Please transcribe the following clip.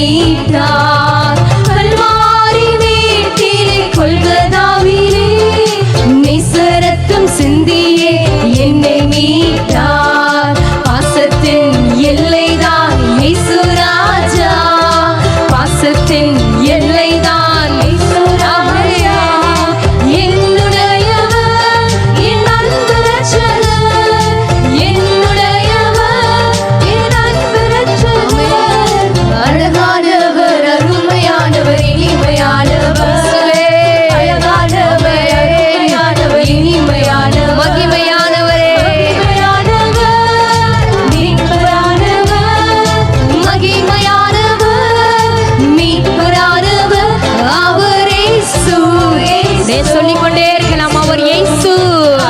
বিদ্যা ಕೊಂಡೇ